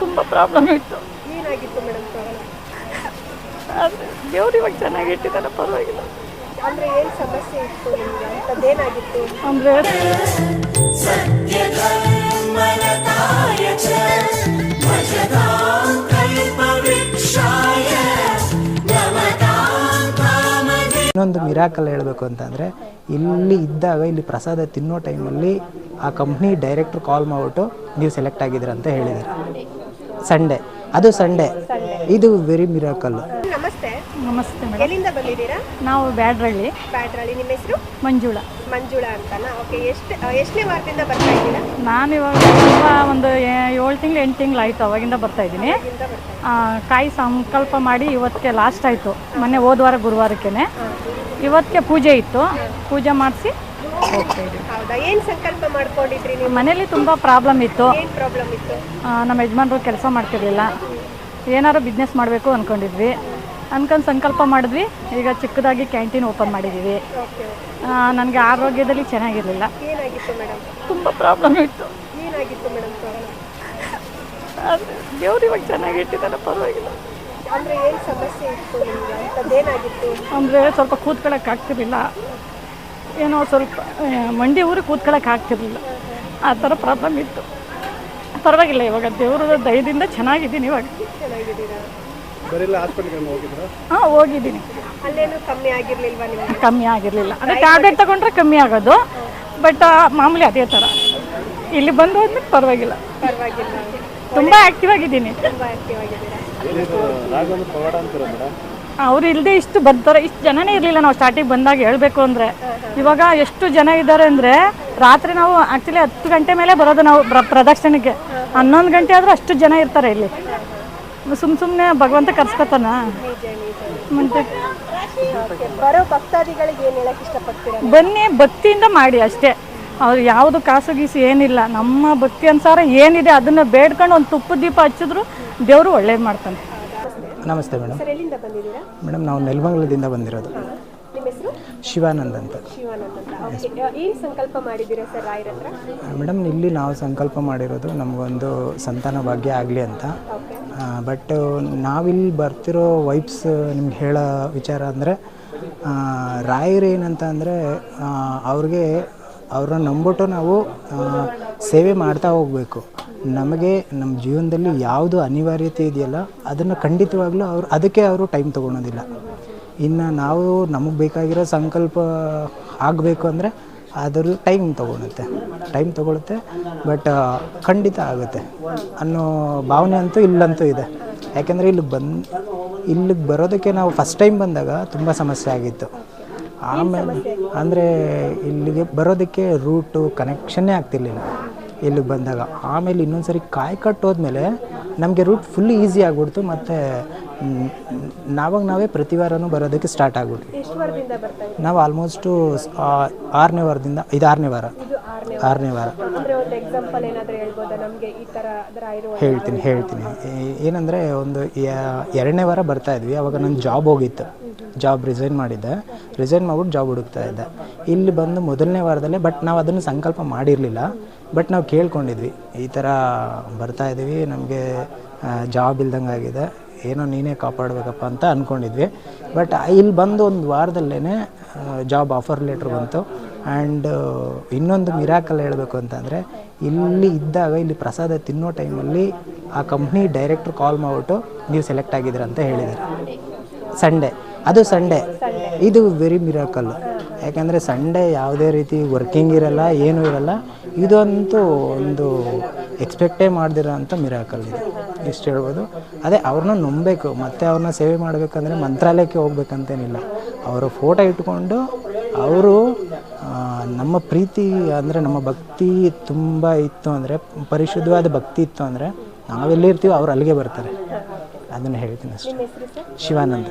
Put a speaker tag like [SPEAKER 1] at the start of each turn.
[SPEAKER 1] ತುಂಬ ಪ್ರಾಬ್ಲಮ್ ಇತ್ತು. ದೇವ್ರು ಇವಾಗ ಚೆನ್ನಾಗಿ ಪರವಾಗಿಲ್ಲ.
[SPEAKER 2] ಅಂದ್ರೆ ಏನು ಸಮಸ್ಯೆ ಇತ್ತು ನಿಮಗೆ?
[SPEAKER 1] ಅಂದರೆ
[SPEAKER 3] ಸತ್ಯ
[SPEAKER 4] ಇನ್ನೊಂದು ಮಿರಾಕಲ್ ಹೇಳಬೇಕು ಅಂತಂದರೆ ಇಲ್ಲಿ ಇದ್ದಾಗ ಇಲ್ಲಿ ಪ್ರಸಾದ ತಿನ್ನೋ ಟೈಮಲ್ಲಿ ಆ ಕಂಪ್ನಿ ಡೈರೆಕ್ಟ್ರ್ ಕಾಲ್ ಮಾಡಿಬಿಟ್ಟು ನೀವು ಸೆಲೆಕ್ಟ್ ಆಗಿದ್ದೀರ ಅಂತ ಹೇಳಿದ್ದಾರೆ. ಸಂಡೇ ಅದು ಸಂಡೇ ಇದು ವೆರಿ ಮಿರಾಕಲ್
[SPEAKER 2] ನಮಸ್ತೆ
[SPEAKER 1] ಮೇಡಮ್.
[SPEAKER 2] ಎಲ್ಲಿಂದ ಬಂದಿದ್ದೀರಾ?
[SPEAKER 1] ನಾವು ಬ್ಯಾಡ್ರಳ್ಳಿ.
[SPEAKER 2] ಬ್ಯಾಟ್ರಳ್ಳಿ ನಿಮ್ಮ ಹೆಸರು?
[SPEAKER 1] ಮಂಜುಳ.
[SPEAKER 2] ಮಂಜುಳ ಅಂತನಾ? ಓಕೆ ಎಷ್ಟು ಎಷ್ಟನೇ ವಾರದಿಂದ ಬರ್ತಾ ಇದ್ದೀರಾ?
[SPEAKER 1] ನಾನು ಇವಾಗ ತುಂಬ ಒಂದು ಏಳು ತಿಂಗಳು ಎಂಟು ತಿಂಗಳು ಆಯಿತು ಅವಾಗಿಂದ ಬರ್ತಾ ಇದ್ದೀನಿ.
[SPEAKER 2] ಬರ್ತಾ
[SPEAKER 1] ಕಾಯಿ ಸಂಕಲ್ಪ ಮಾಡಿ ಇವತ್ತಿಗೆ ಲಾಸ್ಟ್ ಆಯಿತು. ಮೊನ್ನೆ ಹೋದ ವಾರ ಗುರುವಾರಕ್ಕೆ ಇವತ್ತಿಗೆ ಪೂಜೆ ಇತ್ತು. ಪೂಜೆ ಮಾಡಿಸಿ ಹೋಗ್ತಾ ಇದ್ದೀವಿ.
[SPEAKER 2] ಹೌದಾ? ಏನ್ ಸಂಕಲ್ಪ ಮಾಡ್ಕೊಂಡಿದ್ರಿ ನೀವು?
[SPEAKER 1] ಮನೇಲಿ ತುಂಬ ಪ್ರಾಬ್ಲಮ್ ಇತ್ತು.
[SPEAKER 2] ಏನ್ ಪ್ರಾಬ್ಲಮ್ ಇತ್ತು?
[SPEAKER 1] ಆ, ನಮ್ಮ ಯಜಮಾನ್ರು ಕೆಲಸ ಮಾಡ್ತಿರ್ಲಿಲ್ಲ. ಏನಾದ್ರು ಬಿಸ್ನೆಸ್ ಮಾಡಬೇಕು ಅಂದ್ಕೊಂಡಿದ್ವಿ ಅನ್ಕೊಂಡು ಸಂಕಲ್ಪ ಮಾಡಿದ್ವಿ. ಈಗ ಚಿಕ್ಕದಾಗಿ ಕ್ಯಾಂಟೀನ್ ಓಪನ್ ಮಾಡಿದ್ದೀವಿ ನನಗೆ ಆರೋಗ್ಯದಲ್ಲಿ ಚೆನ್ನಾಗಿರಲಿಲ್ಲ. ತುಂಬ ಪ್ರಾಬ್ಲಮ್ ಇತ್ತು. ದೇವ್ರು ಇವಾಗ ಚೆನ್ನಾಗಿಟ್ಟಿದ್ದಾರೆ ಪರವಾಗಿಲ್ಲ.
[SPEAKER 2] ಅಂದರೆ
[SPEAKER 1] ಸ್ವಲ್ಪ ಕೂತ್ಕೊಳ್ಳೋಕೆ ಆಗ್ತಿರಲಿಲ್ಲ. ಏನೋ ಸ್ವಲ್ಪ ಮಂಡಿ ಊರಿಗೆ ಕೂತ್ಕೊಳ್ಳೋಕೆ ಆಗ್ತಿರಲಿಲ್ಲ. ಆ ಥರ ಪ್ರಾಬ್ಲಮ್ ಇತ್ತು. ಪರವಾಗಿಲ್ಲ ಇವಾಗ ದೇವ್ರ ದಯದಿಂದ ಚೆನ್ನಾಗಿದ್ದೀನಿ ಇವಾಗ. ಹಾಂ ಹೋಗಿದ್ದೀನಿ.
[SPEAKER 2] ಅಲ್ಲೇನು ಕಮ್ಮಿ ಆಗಿರ್ಲಿಲ್ವಾ ನಿಮಗೆ?
[SPEAKER 1] ಕಮ್ಮಿ ಆಗಿರಲಿಲ್ಲ. ಅಂದರೆ ಟ್ಯಾಬ್ಲೆಟ್ ತಗೊಂಡ್ರೆ ಕಮ್ಮಿ ಆಗೋದು ಬಟ್ ಮಾಮೂಲಿ ಅದೇ ಥರ. ಇಲ್ಲಿ ಬಂದು ಹೋದ್ಮೇಲೆ ಪರವಾಗಿಲ್ಲ.
[SPEAKER 2] ಪರವಾಗಿಲ್ಲ.
[SPEAKER 1] ತುಂಬ ಆ್ಯಕ್ಟಿವ್ ಆಗಿದ್ದೀನಿ.
[SPEAKER 2] ತುಂಬಾ ಆಕ್ಟಿವ್ ಆಗಿದ್ದೀರಾ?
[SPEAKER 1] ಅವ್ರು ಇಲ್ಲದೆ ಇಷ್ಟು ಬರ್ತಾರೆ. ಇಷ್ಟು ಜನನೇ ಇರಲಿಲ್ಲ ನಾವು ಸ್ಟಾರ್ಟಿಂಗ್ ಬಂದಾಗ ಹೇಳಬೇಕು ಅಂದರೆ. ಇವಾಗ ಎಷ್ಟು ಜನ ಇದ್ದಾರೆ ಅಂದರೆ ರಾತ್ರಿ ನಾವು ಆ್ಯಕ್ಚುಲಿ ಹತ್ತು ಗಂಟೆ ಮೇಲೆ ಬರೋದು ನಾವು ಪ್ರ- ಪ್ರದಕ್ಷಿಣೆಗೆ. ಹನ್ನೊಂದು ಗಂಟೆ ಆದರೂ ಅಷ್ಟು ಜನ ಇರ್ತಾರೆ ಇಲ್ಲಿ. ಸುಮ್ಮ ಸುಮ್ಮನೆ ಭಗವಂತ ಕರ್ಸ್ಕೊತಾನ?
[SPEAKER 2] ನಿಜ ನಿಜ ಬರೋ ಭಕ್ತಾದಿಗಳಿಗೆ ಏನ್ ಹೇಳಕ್ ಇಷ್ಟಪಡ್ತೀರಾ?
[SPEAKER 1] ಬನ್ನಿ ಭಕ್ತಿಯಿಂದ ಮಾಡಿ ಅಷ್ಟೇ. ಅವ್ರು ಯಾವುದು ಕಾಸು ಗೀಸು ಏನಿಲ್ಲ. ನಮ್ಮ ಭಕ್ತಿ ಅನುಸಾರ ಏನಿದೆ ಅದನ್ನು ಬೇಡ್ಕೊಂಡು ಒಂದು ತುಪ್ಪ ದೀಪ ಹಚ್ಚಿದ್ರು ದೇವರು ಒಳ್ಳೇದು ಮಾಡ್ತಾನೆ.
[SPEAKER 4] ನಮಸ್ತೆ ಮೇಡಮ್.
[SPEAKER 2] ಸರ್ ಎಲ್ಲಿಂದ ಬಂದಿದ್ದೀರಾ?
[SPEAKER 4] ಮೇಡಮ್ ನಾವು ನೆಲಮಂಗಲದಿಂದ ಬಂದಿರೋದು.
[SPEAKER 2] ನಿಮ್ಮ ಹೆಸರು?
[SPEAKER 4] ಶಿವಾನಂದ್ ಅಂತ.
[SPEAKER 2] ಸಂಕಲ್ಪ ಮಾಡಿದ್ದೀರಾ ಸರ್ ರಾಯರ
[SPEAKER 4] ಮೇಡಮ್ ಇಲ್ಲಿ ನಾವು ಸಂಕಲ್ಪ ಮಾಡಿರೋದು ನಮಗೊಂದು ಸಂತಾನ ಭಾಗ್ಯ ಆಗಲಿ ಅಂತ. ಬಟ್ ನಾವಿಲ್ಲಿ ಬರ್ತಿರೋ ವೈಬ್ಸ್ ನಿಮ್ಗೆ ಹೇಳೋ ವಿಚಾರ ಅಂದರೆ ರಾಯರು ಏನಂತ ಅಂದರೆ ಅವ್ರಿಗೆ, ಅವ್ರನ್ನ ನಂಬಿಟ್ಟು ನಾವು ಸೇವೆ ಮಾಡ್ತಾ ಹೋಗಬೇಕು. ನಮಗೆ ನಮ್ಮ ಜೀವನದಲ್ಲಿ ಯಾವುದು ಅನಿವಾರ್ಯತೆ ಇದೆಯಲ್ಲ, ಅದನ್ನು ಖಂಡಿತವಾಗ್ಲೂ ಅವರು, ಅದಕ್ಕೆ ಅವರು ಟೈಮ್ ತೊಗೊಳೋದಿಲ್ಲ. ಇನ್ನು ನಾವು ನಮಗೆ ಬೇಕಾಗಿರೋ ಸಂಕಲ್ಪ ಆಗಬೇಕು ಅಂದರೆ ಅದ್ರ ಟೈಮ್ ತೊಗೊಳುತ್ತೆ. ಟೈಮ್ ತೊಗೊಳುತ್ತೆ ಬಟ್ ಖಂಡಿತ ಆಗುತ್ತೆ. ಅನ್ನೋ ಭಾವನೆ ಅಂತೂ ಇಲ್ಲಂತೂ ಇದೆ. ಯಾಕೆಂದರೆ ಇಲ್ಲಿಗೆ ಬಂದು, ಇಲ್ಲಿಗೆ ಬರೋದಕ್ಕೆ ನಾವು ಫಸ್ಟ್ ಟೈಮ್ ಬಂದಾಗ ತುಂಬ ಸಮಸ್ಯೆ ಆಗಿತ್ತು. ಆಮೇಲೆ ಅಂದರೆ ಇಲ್ಲಿಗೆ ಬರೋದಕ್ಕೆ ರೂಟು ಕನೆಕ್ಷನ್ನೇ ಆಗ್ತಿರ್ಲಿಲ್ಲ ಇಲ್ಲಿಗೆ ಬಂದಾಗ. ಆಮೇಲೆ ಇನ್ನೊಂದು ಸರಿ ಕಾಯಿ ಕಟ್ಟೋದ್ಮೇಲೆ ನಮಗೆ ರೂಟ್ ಫುಲ್ ಈಸಿ ಆಗ್ಬಿಡ್ತು. ಮತ್ತು ನಾವಾಗ ನಾವೇ ಪ್ರತಿ ವಾರನೂ ಬರೋದಕ್ಕೆ ಸ್ಟಾರ್ಟ್
[SPEAKER 2] ಬರ್ತಾ
[SPEAKER 4] ನಾವು ಆಲ್ಮೋಸ್ಟು ಆರನೇ ವಾರದಿಂದ, ಇದು ಆರನೇ ವಾರ.
[SPEAKER 2] ಆರನೇ
[SPEAKER 4] ವಾರ. ಹೇಳ್ತೀನಿ ಹೇಳ್ತೀನಿ. ಏನಂದರೆ ಒಂದು ಎರಡನೇ ವಾರ ಬರ್ತಾ ಇದ್ವಿ. ಅವಾಗ ನನ್ನ ಜಾಬ್ ಹೋಗಿತ್ತು. ಜಾಬ್ ರಿಸೈನ್ ಮಾಡಿದ್ದೆ. ರಿಸೈನ್ ಮಾಡ್ಬಿಟ್ಟು ಜಾಬ್ ಹುಡುಕ್ತಾ ಇದ್ದೆ. ಇಲ್ಲಿ ಬಂದು ಮೊದಲನೇ ವಾರದಲ್ಲೇ ಬಟ್ ನಾವು ಅದನ್ನು ಸಂಕಲ್ಪ ಮಾಡಿರಲಿಲ್ಲ. ಬಟ್ ನಾವು ಕೇಳ್ಕೊಂಡಿದ್ವಿ, ಈ ಥರ ಬರ್ತಾ ಇದ್ದೀವಿ ನಮಗೆ ಜಾಬ್ ಇಲ್ದಂಗೆ ಆಗಿದೆ ಏನೋ ನೀನೇ ಕಾಪಾಡಬೇಕಪ್ಪ ಅಂತ ಅಂದ್ಕೊಂಡಿದ್ವಿ ಬಟ್ ಇಲ್ಲಿ ಬಂದು ಒಂದು ವಾರದಲ್ಲೇ ಜಾಬ್ ಆಫರ್ ಲೆಟ್ರ್ ಬಂತು. ಆ್ಯಂಡ್ ಇನ್ನೊಂದು ಮಿರಾಕಲ್ ಹೇಳಬೇಕು ಅಂತಂದರೆ, ಇಲ್ಲಿ ಇದ್ದಾಗ, ಇಲ್ಲಿ ಪ್ರಸಾದ ತಿನ್ನೋ ಟೈಮಲ್ಲಿ ಆ ಕಂಪ್ನಿ ಡೈರೆಕ್ಟ್ರ್ ಕಾಲ್ ಮಾಡಿಬಿಟ್ಟು, ನೀವು ಸೆಲೆಕ್ಟ್ ಆಗಿದ್ದೀರ ಅಂತ ಹೇಳಿದರು. ಸಂಡೇ ಅದು ಸಂಡೇ ಇದು ವೆರಿ ಮಿರಾಕಲ್ ಯಾಕಂದರೆ ಸಂಡೇ ಯಾವುದೇ ರೀತಿ ವರ್ಕಿಂಗ್ ಇರಲ್ಲ, ಏನೂ ಇರಲ್ಲ. ಇದಂತೂ ಒಂದು ಎಕ್ಸ್ಪೆಕ್ಟೇ ಮಾಡ್ದಿರೋ ಅಂಥ ಮಿರಾಕಲ್ ಇದೆ. ಇಷ್ಟು ಹೇಳ್ಬೋದು. ಅದೇ ಅವ್ರನ್ನ ನಂಬಬೇಕು. ಮತ್ತು ಅವ್ರನ್ನ ಸೇವೆ ಮಾಡಬೇಕಂದ್ರೆ ಮಂತ್ರಾಲಯಕ್ಕೆ ಹೋಗ್ಬೇಕಂತೇನಿಲ್ಲ. ಅವರು ಫೋಟೋ ಇಟ್ಕೊಂಡು ಅವರು ನಮ್ಮ ಪ್ರೀತಿ ಅಂದರೆ ನಮ್ಮ ಭಕ್ತಿ ತುಂಬ ಇತ್ತು ಅಂದರೆ, ಪರಿಶುದ್ಧವಾದ ಭಕ್ತಿ ಇತ್ತು ಅಂದರೆ ನಾವೆಲ್ಲಿರ್ತೀವೋ ಅವ್ರು ಅಲ್ಲಿಗೆ ಬರ್ತಾರೆ. ಅದನ್ನು ಹೇಳ್ತೀನಿ ಅಷ್ಟೇ. ಶಿವಾನಂದ.